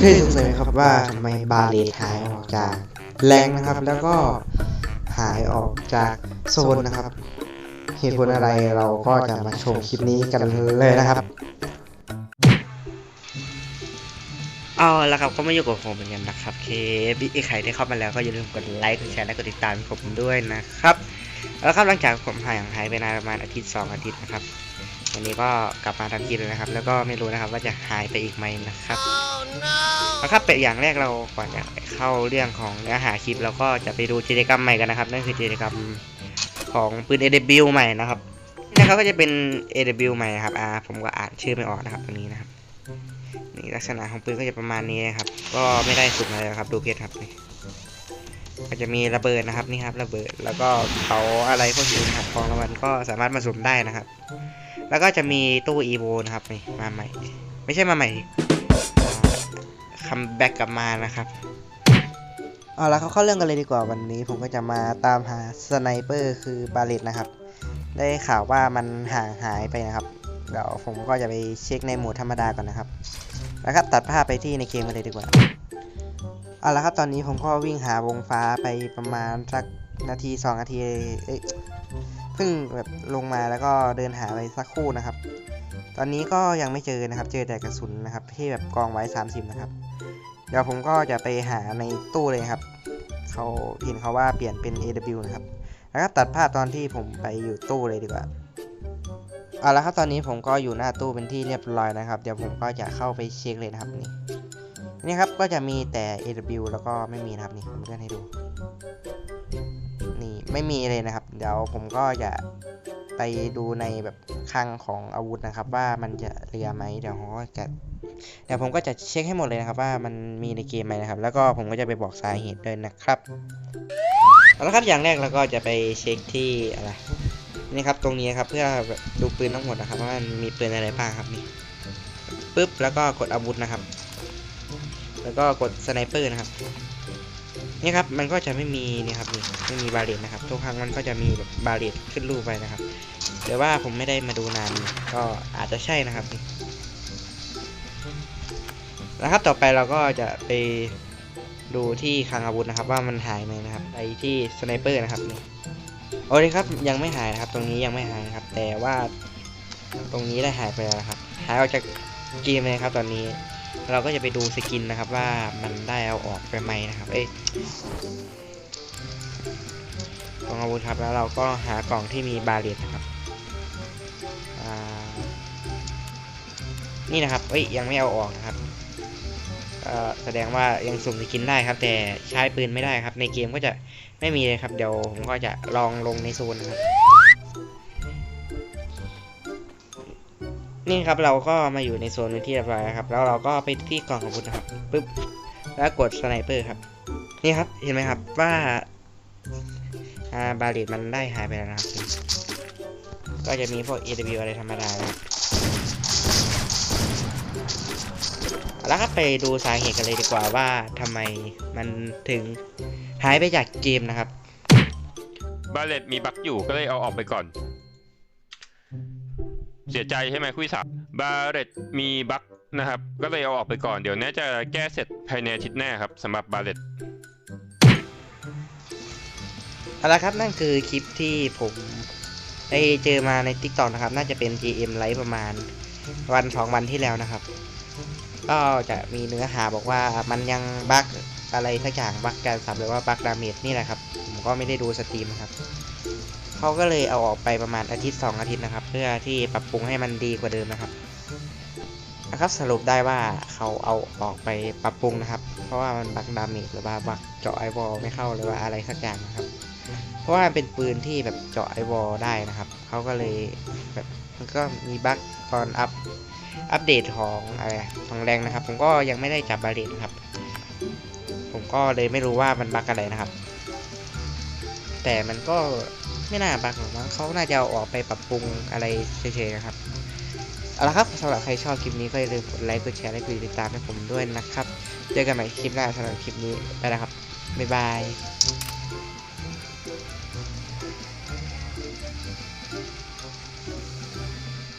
เคยสงสัยไหมครับว่าทำไมบาเลตหายออกจากแรงนะครับ แล้วก็หายออกจากโซนนะครับ เหตุผลอะไรเราก็จะมาชมคลิปนี้กันเลยนะครับ เอาละครับก็มาอยู่กับผมเหมือนกันนะครับเคบีใครที่เข้ามาแล้วก็อย่าลืมกดไลค์กดแชร์และกดติดตามผมด้วยนะครับ แล้วครับหลังจากผมห่างหายไปนานประมาณอาทิตย์สองอาทิตย์นะครับวันนี้ก็กลับมาทันทีเลยนะครับ แล้วก็ไม่รู้นะครับว่าจะหายไปอีกไหมนะครับ แล้วครับเป็นอย่างแรกเราก่อนจะเข้าเรื่องของเนื้อหาคลิปเราก็จะไปดูกิจกรรมใหม่กันนะครับนั่นคือกิจกรรมของปืน AW ใหม่นะครับนี่นะครับก็จะเป็น AW ใหม่นะครับอ่าผมก็อ่านชื่อไม่ออกนะครับตรงนี้นะครับนี่ลักษณะของปืนก็จะประมาณนี้นะครับ ก็ไม่ได้สุดอะไรครับดูเพชรครับนี่ก็จะมีระเบิดนะครับนี่ครับระเบิดแล้วก็เขาอะไรพวกนี้นะครับของรางวัลก็สามารถมาสุ่มได้นะครับ แล้วก็จะมีตู้อีโวนะครับนี่มาใหม่ ไม่ใช่มาใหม่ คัมแบ็กกลับมานะครับเอาละเขาเข้าเรื่องกันเลยดีกว่าวันนี้ ผมก็จะมาตามหาสไนเปอร์คือบาเลตนะครับ ได้ข่าวว่ามันห่างหายไปนะครับเดี๋ยวผมก็จะไปเช็คในโหมดธรรมดาก่อนนะครับ แล้วครับตัดภาพไปที่ในเกมกันเลยดีกว่าเอาละครับตอนนี้ผมก็วิ่งหาวงฟ้าไปประมาณสักนาทีสองนาทีเอ้ยเพิ่งแบบลงมาแล้วก็เดินหาไปสักคู่นะครับ ตอนนี้ก็ยังไม่เจอนะครับ เจอแต่กระสุนนะครับ ที่แบบกองไว้ 30 นะครับ เดี๋ยวผมก็จะไปหาในตู้เลยครับเขาเห็นเขาว่าเปลี่ยนเป็น AW นะครับ แล้วก็ตัดภาพตอนที่ผมไปอยู่ตู้เลยดีกว่าเอาละครับตอนนี้ผมก็อยู่หน้าตู้เป็นที่เรียบร้อยนะครับ เดี๋ยวผมก็จะเข้าไปเช็คเลยนะครับนี่นี่ครับก็จะมีแต่ AW แล้วก็ไม่มีนะครับนี่ผมเลื่อนให้ดู นี่ไม่มีเลยนะครับ เดี๋ยวผมก็จะ ไปดูในแบบคลังของอาวุธนะครับ ว่ามันจะเหลือไหมเดี๋ยวผมก็จะเดี๋ยวผมก็จะเช็คให้หมดเลยนะครับว่ามันมีในเกมไหมนะครับ แล้วก็ผมก็จะไปบอกสาเหตุด้วยนะครับเอาละครับอย่างแรกเราก็จะไปเช็คที่อะไรนี่ครับตรงนี้ครับเพื่อดูปืนทั้งหมดนะครับว่ามันมีปืนอะไรบ้างครับนี่ปึ๊บแล้วก็กดอาวุธนะครับ แล้วก็กดสไนเปอร์นะครับ นี่ครับมันก็จะไม่มีนี่ครับนี่ไม่มีบาเลตนะครับทุกครั้งมันก็จะมีแบบบาเลตขึ้นรูปไปนะครับแต่ว่าผมไม่ได้มาดูนานก็อาจจะใช่นะครับนี่แล้วครับต่อไปเราก็จะไปดูที่คลังอาวุธนะครับ ว่ามันหายไหมนะครับ ไปที่สไนเปอร์นะครับนี่โอเคครับยังไม่หายนะครับ ตรงนี้ยังไม่หายนะครับ แต่ว่าตรงนี้ได้หายไปแล้วครับ หายออกจากเกมเลยครับตอนนี้ เราก็จะไปดูสกินนะครับว่ามันได้เอาออกไปไหมนะครับ เอ้ยกล่องอาวุธครับแล้วเราก็หากล่องที่มีบาเรียนะครับนี่นะครับ เอ้ย ยังไม่เอาออกนะครับแสดงว่ายังสุ่มสกินได้ครับ แต่ใช้ปืนไม่ได้ครับ ในเกมก็จะไม่มีเลยครับ เดี๋ยวผมก็จะลองลงในโซนนะครับ นี่ครับเราก็มาอยู่ในโซนเป็นที่เรียบร้อยครับ แล้วเราก็ไปที่กล่องขอาวุธนะครับปึ๊บแล้วกดสไนเปอร์ครับ นี่ครับเห็นไหมครับว่าอ่าบาเลตมันได้หายไปแล้วนะครับก็จะมีพวก AW อะไรธรรมดานะแล้วครับไปดูสาเหตุกันเลยดีกว่าว่าทำไมมันถึงหายไปจากเกมนะครับ บาเลตมีบั๊กอยู่ก็เลยเอาออกไปก่อน สียใจใช่ไหมคุยสับบาเลตมีบั๊กนะครับ ก็เลยเอาออกไปก่อนเดี๋ยวน่าจะแก้เสร็จภายในอาทิตย์หน้าครับสำหรับบาเลตเอาละครับนั่นคือคลิปที่ผมได้เจอมาใน t ิ k t o k นะครับ น่าจะเป็น GM ไลฟ์ประมาณวันสองวันที่แล้วนะครับ ก็จะมีเนื้อหาบอกว่ามันยังบั๊กอะไรสักอย่างบั๊กการสับหรือว่าบั๊กดาเมจนี่แหละครับ ผมก็ไม่ได้ดูสตรีมนะครับ เขาก็เลยเอาออกไปประมาณอาทิตย์สองอาทิตย์นะครับ เพื่อที่ปรับปรุงให้มันดีกว่าเดิมนะครับนะครับสรุปได้ว่าเขาเอาออกไปปรับปรุงนะครับ เพราะว่ามันบักดาเมจหรือว่าบักเจาะไอวอลไม่เข้าหรือว่าอะไรสักอย่างนะครับ เพราะว่ามันเป็นปืนที่แบบเจาะไอวอลได้นะครับเขาก็เลยแบบมันก็มีบักตอนอัพอัปเดตของอะไรของแรงนะครับ ผมก็ยังไม่ได้จับบาเลตนะครับ ผมก็เลยไม่รู้ว่ามันบักอะไรนะครับ แต่มันก็ ไม่น่าบักหรอกมั้งเขาน่าจะเอาออกไปปรับปรุงอะไรเฉยๆนะครับเอาละครับสำหรับใครชอบคลิปนี้ก็อย่าลืมกดไลค์กดแชร์และกดติดตามให้ผมด้วยนะครับ เจอกันใหม่คลิปหน้าสำหรับคลิปนี้ไปแล้วครับบ๊ายบาย